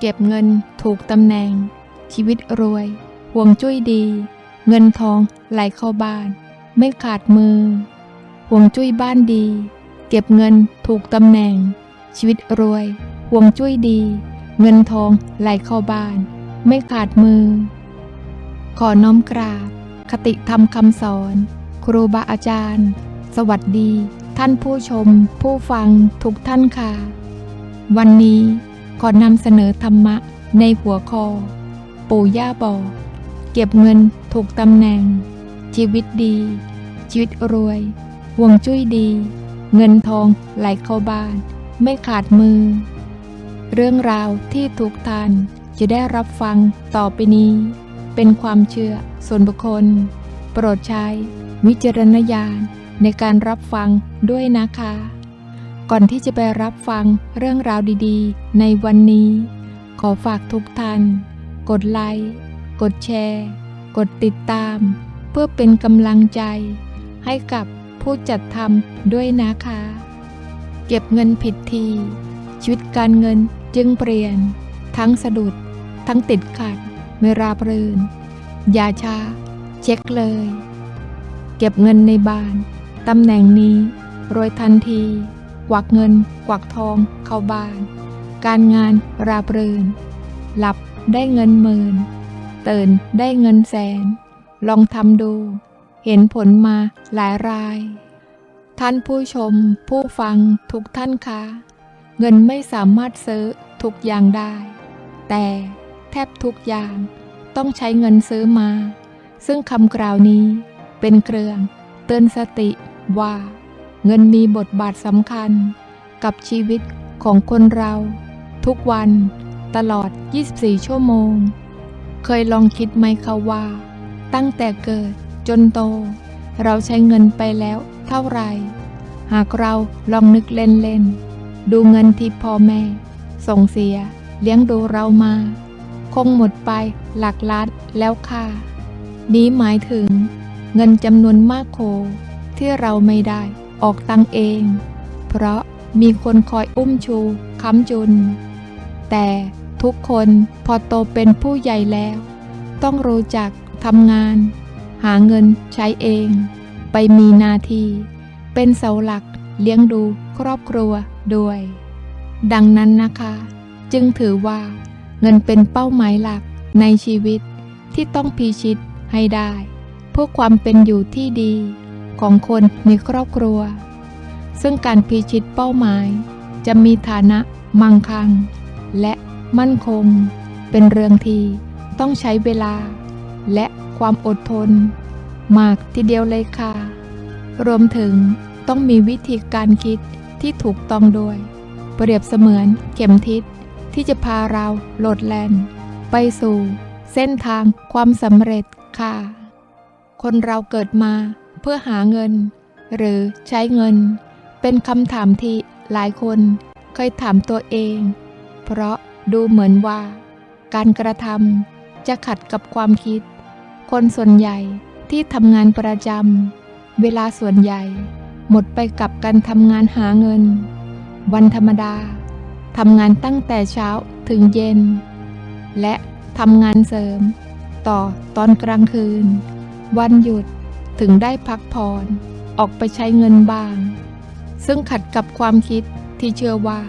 เก็บเงินถูกตำแหน่ง ชีวิตรวย ห่วงจุ้ยดี เงินทองไหลเข้าบ้าน ไม่ขาดมือ ห่วงจุ้ยบ้านดี เก็บเงินถูกตำแหน่ง ชีวิตรวย ห่วงจุ้ยดี เงินทองไหลเข้าบ้าน ไม่ขาดมือ ขอน้อมกราบ คติธรรมคำสอน ครูบาอาจารย์ สวัสดี ท่านผู้ชม ผู้ฟังทุกท่านค่ะ วันนี้ ขอนำเสนอธรรมะในหัวข้อปู่ย่าบอก เก็บเงินถูกตำแหน่ง ชีวิตดี ชีวิตรวย ห่วงจุ้ยดี เงินทองไหลเข้าบ้าน ไม่ขาดมือ เรื่องราวที่ทุกทานจะได้รับฟังต่อไปนี้ เป็นความเชื่อส่วนบุคคล โปรดใช้วิจารณญาณในการรับฟังด้วยนะคะ ก่อนที่จะไปรับฟังเรื่องราวดีๆ ในวันนี้ ขอฝากทุกท่าน กดไลค์ กดแชร์ กดติดตาม เพื่อเป็นกำลังใจ ให้กับผู้จัดทำด้วยนะคะ เก็บเงินผิดที ชีวิตการเงินจึงเปลี่ยน ทั้งสะดุด ทั้งติดขัดไม่ราบรื่น อย่าช้า เช็คเลย เก็บเงินในบ้าน ตำแหน่งนี้รวยทันที กวักเงิน กวักทอง เข้าบ้าน การงานราบรื่น หลับได้เงินหมื่นตื่นได้เงินแสน ลองทำดู เห็นผลมาหลายราย ท่านผู้ชมผู้ฟังทุกท่านคะ เงินไม่สามารถซื้อทุกอย่างได้ แต่แทบทุกอย่างต้องใช้เงินซื้อมา ซึ่งคำกล่าวนี้เป็นเครื่องเตือนสติว่า เงินมีบทบาทสำคัญ กับชีวิตของคนเรา ทุกวันตลอด 24 ชั่วโมง เคยลองคิดไหมคะว่า ตั้งแต่เกิดจนโต เราใช้เงินไปแล้วเท่าไหร่ หากเราลองนึกเล่นๆ ดูเงินที่พ่อแม่ ส่งเสีย เลี้ยงดูเรามา คงหมดไปหลักล้านแล้วค่ะ นี้หมายถึง เงินจำนวนมากโคที่เราไม่ได้ ออกตังเอง เพราะมีคนคอยอุ้มชูค้ำจุน แต่ทุกคนพอโตเป็นผู้ใหญ่แล้ว ต้องรู้จักทำงาน หาเงินใช้เอง ไปมีนาที เป็นเสาหลักเลี้ยงดูครอบครัวด้วย ดังนั้นนะคะ จึงถือว่า เงินเป็นเป้าหมายหลักในชีวิตที่ต้องพิชิตให้ได้ เพื่อความเป็นอยู่ที่ดี ของคนในครอบครัว ซึ่งการพิชิตเป้าหมาย จะมีฐานะมั่งคั่ง และมั่นคง เป็นเรื่องที่ต้องใช้เวลา และความอดทน มากทีเดียวเลยค่ะ รวมถึงต้องมีวิธีการคิดที่ถูกต้องด้วย เปรียบเสมือนเข็มทิศที่จะพาเราโลดแล่น ไปสู่เส้นทางความสำเร็จค่ะ คนเราเกิดมา เพื่อหาเงิน หรือใช้เงิน เป็นคำถามที่หลายคนเคยถามตัวเอง เพราะดูเหมือนว่า การกระทำจะขัดกับความคิด คนส่วนใหญ่ที่ทำงานประจำเวลาส่วนใหญ่ หมดไปกับการทำงานหาเงิน วันธรรมดาทำงานตั้งแต่เช้าถึงเย็น และทำงานเสริม ต่อตอนกลางคืน วันหยุด ถึงได้พักผ่อนออกไปใช้เงินบ้าง ซึ่งขัดกับความคิดที่เชื่อว่า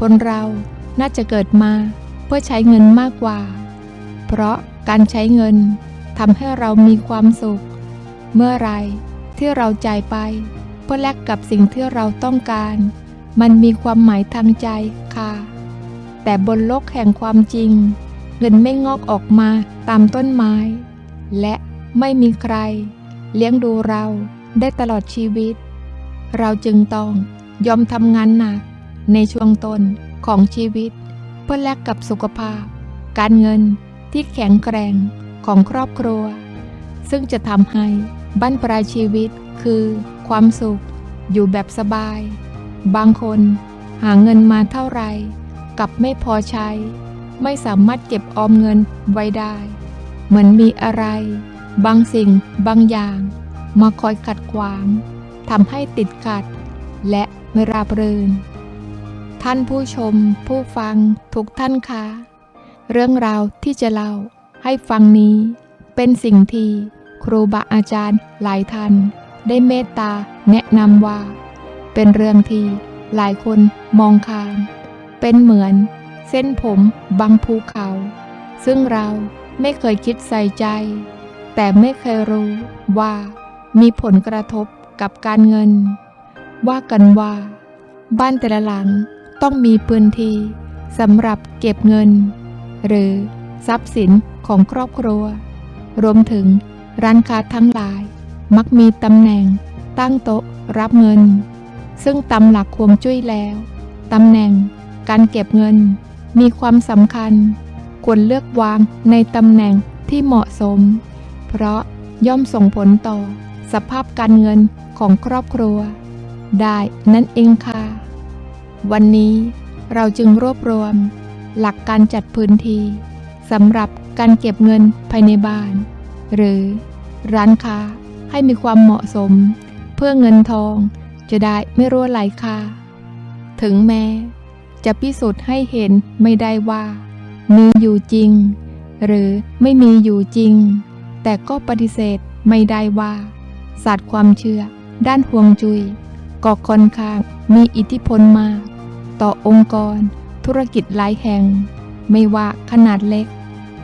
คนเราน่าจะเกิดมาเพื่อใช้เงินมากกว่า เพราะการใช้เงินทำให้เรามีความสุข เมื่อไรที่เราจ่ายไป เพื่อแลกกับสิ่งที่เราต้องการ มันมีความหมายทางใจค่ะ แต่บนโลกแห่งความจริง เงินไม่งอกออกมาตามต้นไม้ และไม่มีใคร เลี้ยงดูเราได้ตลอดชีวิต เราจึงต้องยอมทำงานหนักในช่วงต้นของชีวิต เพื่อแลกกับสุขภาพ การเงินที่แข็งแกร่งของครอบครัว ซึ่งจะทำให้บั้นปลายชีวิตคือความสุขอยู่แบบสบาย บางคนหาเงินมาเท่าไหร่กับไม่พอใช้ ไม่สามารถเก็บออมเงินไว้ได้ เหมือนมีอะไร บางสิ่งบางอย่างมาคอยขัดขวางทำให้ติดขัด และไม่ราบรื่น ท่านผู้ชมผู้ฟังทุกท่านคะ เรื่องราวที่จะเล่าให้ฟังนี้ เป็นสิ่งที่ครูบาอาจารย์หลายท่านได้เมตตาแนะนำว่า เป็นเรื่องที่หลายคนมองข้าม เป็นเหมือนเส้นผมบางภูเขา ซึ่งเราไม่เคยคิดใส่ใจ แต่ไม่เคยรู้ว่ามีผลกระทบกับการเงิน ว่ากันว่า บ้านแต่ละหลังต้องมีพื้นที่สำหรับเก็บเงิน หรือทรัพย์สินของครอบครัว รวมถึงร้านค้าทั้งหลาย มักมีตำแหน่งตั้งโต๊ะรับเงิน ซึ่งตามหลักควงจุ้ยแล้วตำแหน่งการเก็บเงิน มีความสำคัญ ควรเลือกวางในตำแหน่งที่เหมาะสม เพราะย่อมส่งผลต่อ สภาพการเงินของครอบครัว ได้นั่นเองค่ะ วันนี้เราจึงรวบรวม หลักการจัดพื้นที่สำหรับการเก็บเงินภายในบ้าน หรือร้านค้าให้มีความเหมาะสม เพื่อเงินทองจะได้ไม่รั่วไหลค่ะ ถึงแม้จะพิสูจน์ให้เห็นไม่ได้ว่า มีอยู่จริง หรือไม่มีอยู่จริง แต่ก็ปฏิเสธไม่ได้ว่าศาสตร์ความเชื่อ ด้านห่วงจุย้ยก็ค่อนข้างมีอิทธิพลมาก ต่อองค์กร ธุรกิจหลายแห่ง ไม่ว่าขนาดเล็ก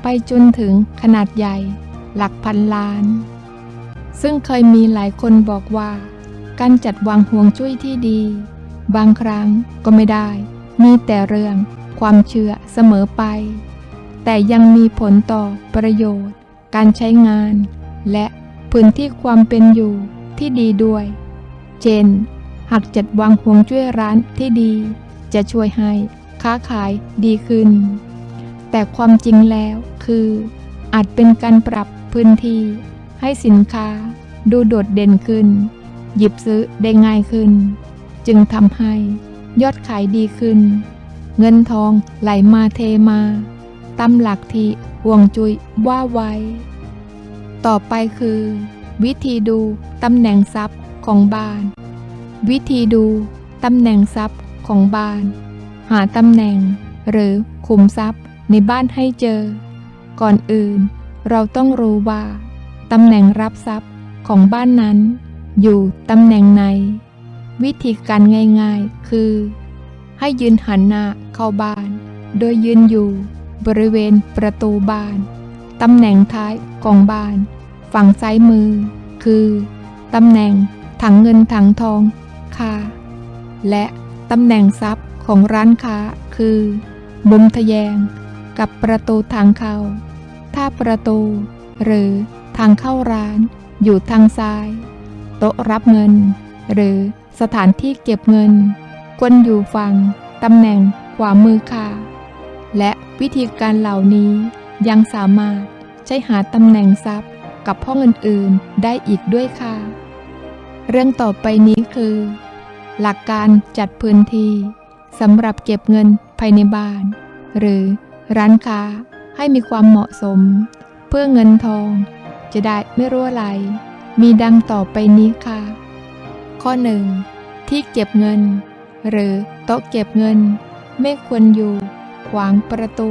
ไปจนถึงขนาดใหญ่ หลักพันล้าน ซึ่งเคยมีหลายคนบอกว่า การจัดวางห่วงจุ้ยที่ดี บางครั้งก็ไม่ได้ มีแต่เรื่องความเชื่อเสมอไป แต่ยังมีผลต่อประโยชน์ การใช้งาน และพื้นที่ความเป็นอยู่ที่ดีด้วย เช่น หากจัดวางห่วงจุ้ยร้านที่ดี จะช่วยให้ค้าขายดีขึ้น แต่ความจริงแล้วคือ อาจเป็นการปรับพื้นที่ ให้สินค้าดูโดดเด่นขึ้น หยิบซื้อได้ง่ายขึ้น จึงทำให้ยอดขายดีขึ้น เงินทองไหลมาเทมา ตามหลักที่ห่วงจุยว่าไว้ ต่อไปคือ วิธีดูตำแหน่งทรัพย์ของบ้าน วิธีดูตำแหน่งทรัพย์ของบ้าน หาตำแหน่ง หรือขุมทรัพย์ในบ้านให้เจอ ก่อนอื่น เราต้องรู้ว่าตำแหน่งรับทรัพย์ของบ้านนั้น อยู่ตำแหน่งไหนวิธีการง่ายๆ คือ ให้ยืนหันหน้าเข้าบ้าน โดยยืนอยู่ บริเวณประตูบาน ตำแหน่งท้ายของบาน ฝั่งซ้ายมือ คือ ตำแหน่งถังเงินถังทองค่ะและตำแหน่งทรัพย์ของร้านค้าคือมุมทะแยง กับประตูทางเข้า ถ้าประตู หรือทางเข้าร้าน อยู่ทางซ้าย โต๊ะรับเงิน หรือสถานที่เก็บเงินควรอยู่ฝั่งตำแหน่งขวามือค่ะ และวิธีการเหล่านี้ยังสามารถใช้หาตำแหน่งทรัพย์กับห้องอื่นๆได้อีกด้วยค่ะ เรื่องต่อไปนี้คือ หลักการจัดพื้นที่สำหรับเก็บเงินภายในบ้าน หรือร้านค้าให้มีความเหมาะสม เพื่อเงินทอง จะได้ไม่รั่วไหล มีดังต่อไปนี้ค่ะ ข้อ 1. ที่เก็บเงิน หรือโต๊ะเก็บเงินไม่ควรอยู่ ขวางประตู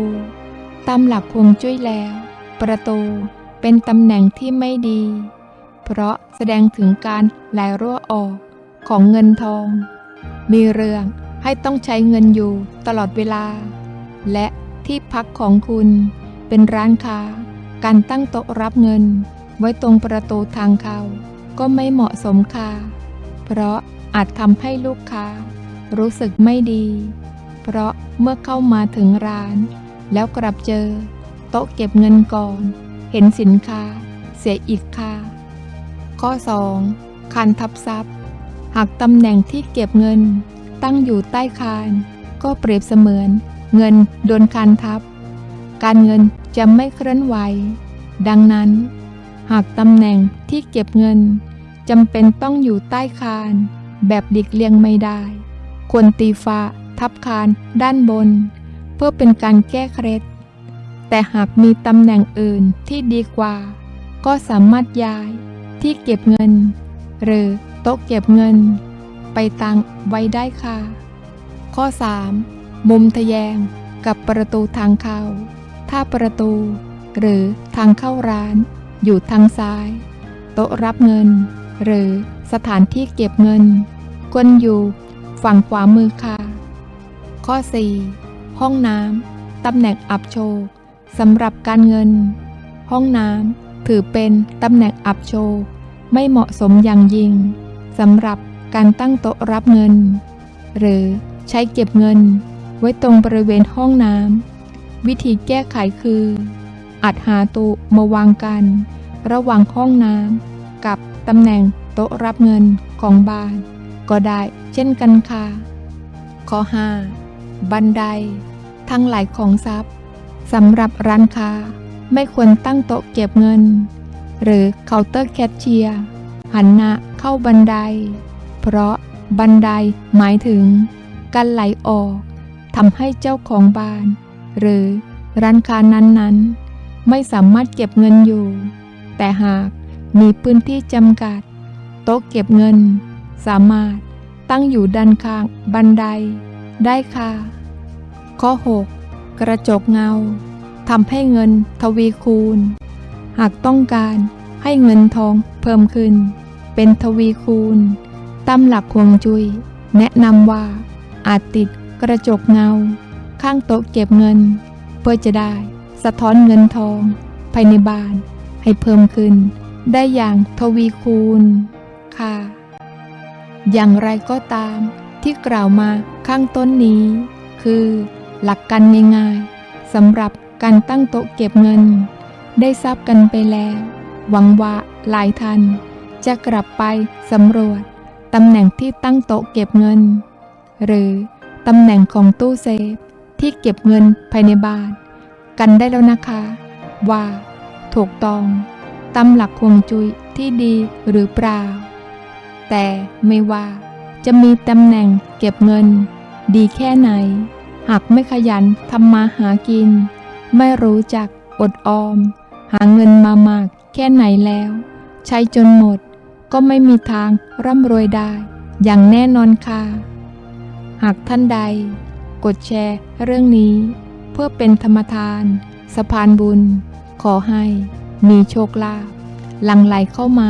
ตามหลักฮวงจุ้ยแล้ว ประตูเป็นตำแหน่งที่ไม่ดี เพราะแสดงถึงการไหลรั่วออกของเงินทอง มีเรื่องให้ต้องใช้เงินอยู่ตลอดเวลา และที่พักของคุณเป็นร้านค้า การตั้งโต๊ะรับเงิน ไว้ตรงประตูทางเข้าก็ไม่เหมาะสมค่ะ เพราะอาจทำให้ลูกค้ารู้สึกไม่ดี เพราะเมื่อเข้ามาถึงร้าน แล้วกลับเจอ โต๊ะเก็บเงินก่อน เห็นสินค้า เสียอีกค่ะ ข้อ 2. คันทับซับหากตำแหน่งที่เก็บเงิน ตั้งอยู่ใต้คาน ก็เปรียบเสมือน เงินโดนคานทับ การเงินจะไม่เคลื่อนไหว ดังนั้น หากตำแหน่งที่เก็บเงินจำเป็นต้องอยู่ใต้คาน แบบหลีกเลี่ยงไม่ได้ ควรตีฟ้าทับคานด้านบน เพื่อเป็นการแก้เคล็ด แต่หากมีตำแหน่งอื่นที่ดีกว่า ก็สามารถย้ายที่เก็บเงิน หรือโต๊ะเก็บเงิน ไปตั้งไว้ได้ค่ะ ข้อ 3. มุมทะแยงกับประตูทางเข้า ถ้าประตู หรือทางเข้าร้าน อยู่ทางซ้าย โต๊ะรับเงิน หรือสถานที่เก็บเงินควรอยู่ ฝั่งขวามือค่ะ ข้อ 4 ห้องน้ำตำแหน่งอับโชคสำหรับการเงิน ห้องน้ำถือเป็นตำแหน่งอับโชคไม่เหมาะสมอย่างยิ่งสำหรับการตั้งโต๊ะรับเงิน หรือใช้เก็บเงิน ไว้ตรงบริเวณห้องน้ำวิธีแก้ไขคือ อาจหาตู้มาวางกัน ระหว่างห้องน้ำกับตำแหน่งโต๊ะรับเงินของบ้าน ก็ได้เช่นกันค่ะ ข้อ 5 บันได ทั้งหลายของทรัพย์สำหรับร้านค้าไม่ควรตั้งโต๊ะเก็บเงิน หรือเคาน์เตอร์แคชเชียร์หันหน้าเข้าบันได เพราะบันไดหมายถึง การไหลออกทำให้เจ้าของบ้าน หรือร้านค้านั้นๆ ไม่สามารถเก็บเงินอยู่ แต่หากมีพื้นที่จำกัด โต๊ะเก็บเงิน สามารถตั้งอยู่ด้านข้างบันได ได้ค่ะ ข้อ 6 กระจกเงาทำให้เงินทวีคูณ หากต้องการให้เงินทองเพิ่มขึ้น เป็นทวีคูณตามหลักฮวงจุ้ยแนะนำว่าอาจติดกระจกเงา ข้างโต๊ะเก็บเงิน เพื่อจะได้สะท้อนเงินทอง ภายในบ้านให้เพิ่มขึ้น ได้อย่างทวีคูณ ค่ะ อย่างไรก็ตามที่กล่าวมาข้างต้นนี้ คือหลักการง่ายๆสำหรับการตั้งโต๊ะเก็บเงิน ได้ทราบกันไปแล้ว หวังว่าหลายท่านจะกลับไปสำรวจตำแหน่งที่ตั้งโต๊ะเก็บเงิน หรือตำแหน่งของตู้เซฟที่เก็บเงินภายในบ้าน กันได้แล้วนะคะ ว่า ถูกต้องตามหลักฮวงจุ้ยที่ดีหรือเปล่า แต่ไม่ว่าจะมีตำแหน่งเก็บเงิน ดีแค่ไหน หากไม่ขยันทำมาหากิน ไม่รู้จักอดออม หาเงินมามากแค่ไหนแล้ว ใช้จนหมด ก็ไม่มีทางร่ำรวยได้ อย่างแน่นอนค่ะ หากท่านใด กดแชร์เรื่องนี้ เพื่อเป็นธรรมทาน สะพานบุญ ขอให้มีโชคลาภหลังไหลเข้ามา